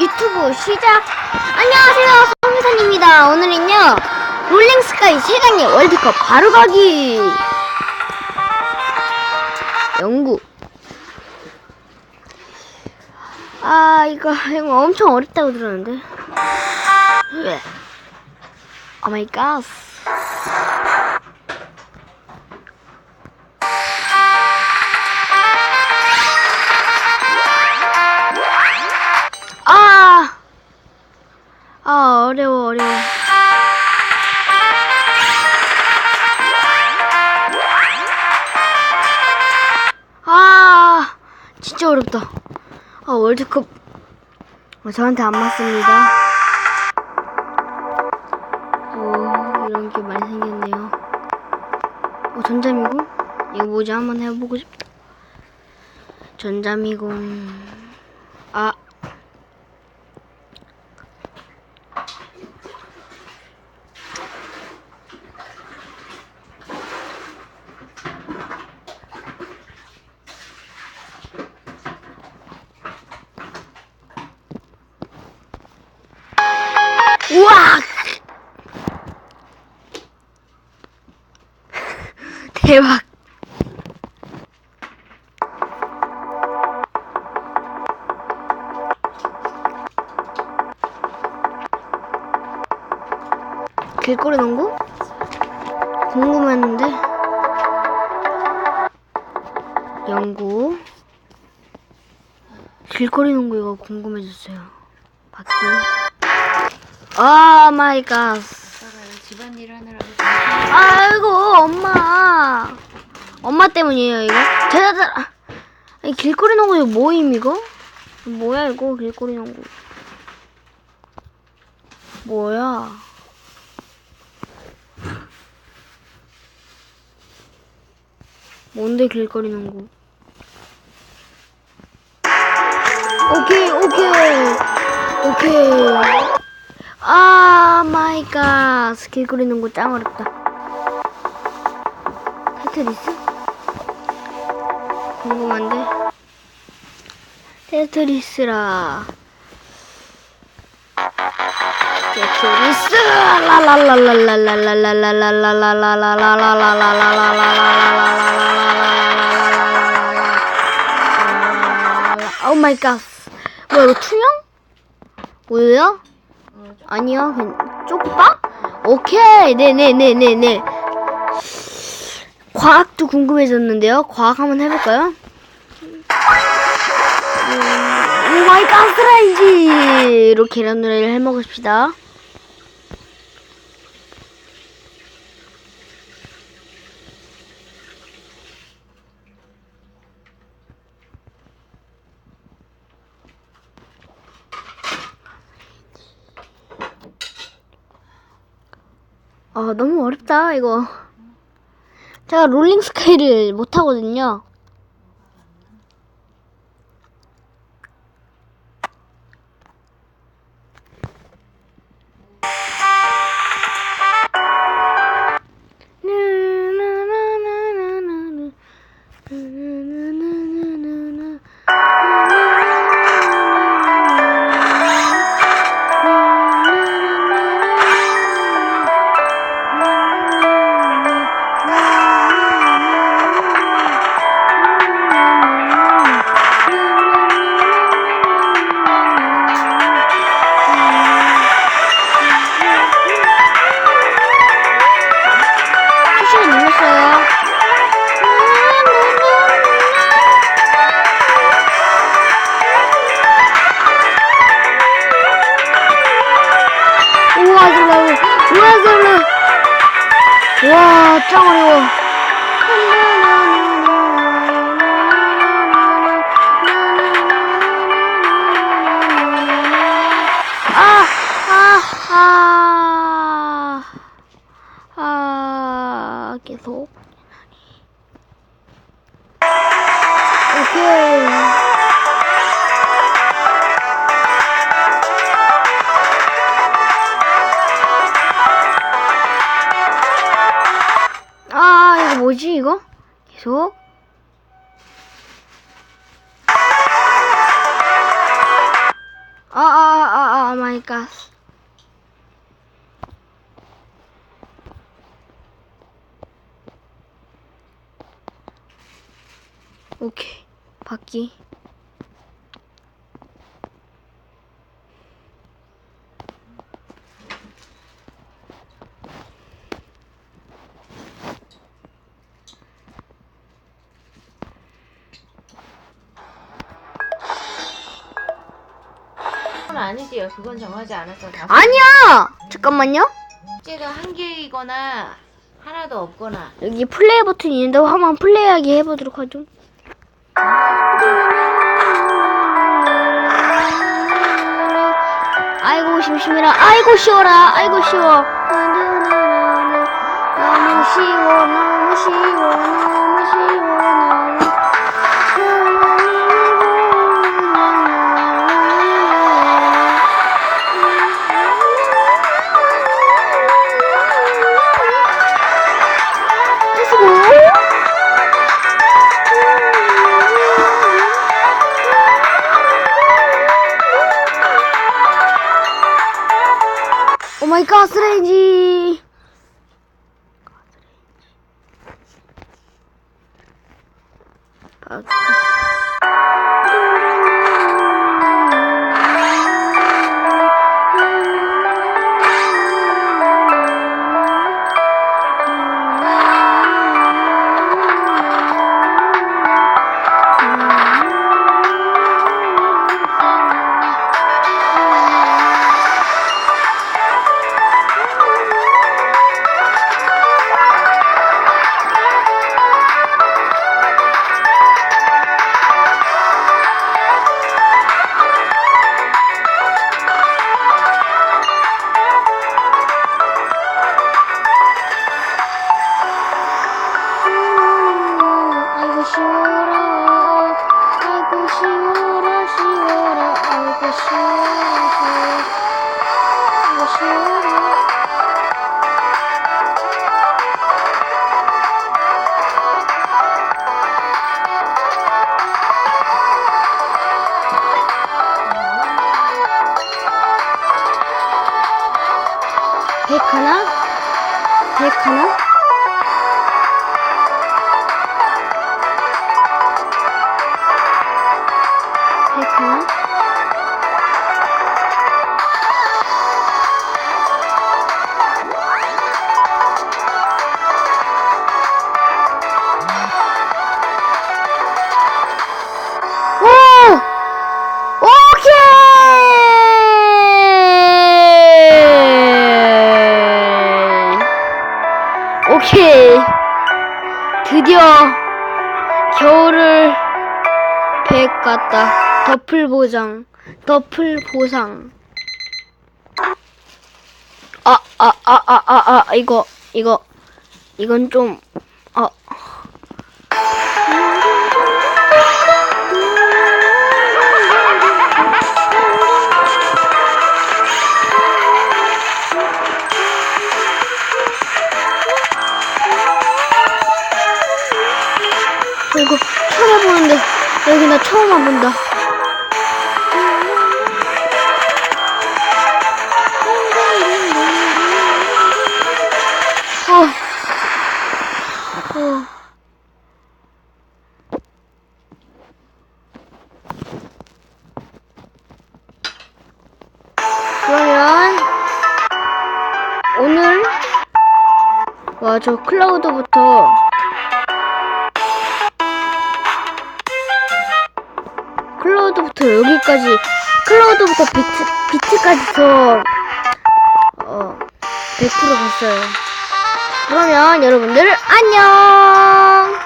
유튜브 시작! 안녕하세요, 성미선입니다. 오늘은요, 롤링스카이 세강의 월드컵 바로 가기! 영구. 아, 이거, 이거 엄청 어렵다고 들었는데. 오 마이 갓. 어렵다. 아, 월드컵. 어, 저한테 안 맞습니다. 어, 이런 게 많이 생겼네요. 어, 전자미군? 이거 뭐지? 한번 해보고 싶다. 전자미군. 아. 우와! 대박. 길거리 농구? 궁금했는데. 연구. 길거리 농구 이거 궁금해졌어요. 바퀴. 아 마이 갓. 아빠가 집안일 하느라고 아이고 엄마. 엄마 때문이에요 이거. 제가 아니 길거리 농구 이거 뭐임 이거? 뭐야 이거 길거리 농구. 뭐야? 뭔데 길거리 농구? 오케이 오케이 오케이. 아 마이 갓 길거리 농구 짱 어렵다. 테트리스? 궁금한데? 테트리스라. 테트리스? 뭐예요? 아니요, 쪽박? 오케이, 네네네네네. 과학도 궁금해졌는데요. 과학 한번 해볼까요? 음, 오 마이 가스라이지로 계란 노래를 해먹읍시다. 아, 너무 어렵다, 이거. 제가 롤링 스케일을 못하거든요. 와, 짱 어려 아, 아, 오 마이 갓. 오케이. 바퀴. 아니지요. 그건 정하지 않았어. 다 아니야! 잠깐만요. 숙제가 한 개이거나 하나도 없거나. 여기 플레이 버튼이 있는데 한번 플레이하게 해보도록 하죠. 아이고 심심해라. 아이고 쉬워라. 아이고 쉬워. 너무 쉬워. 너무 쉬워. 너무 쉬워. 오마 드디어 겨울을 백 갔다. 덮을 보장. 덮을 보상. 아, 아, 아, 아, 아, 아, 이거, 이거, 이건 좀, 어. 처음 와본다. 어. 어. 그러면 오늘 와저 클라우드부터 클라우드부터 여기까지 클라우드부터 비트 비트까지서 어100% 갔어요. 그러면 여러분들 안녕.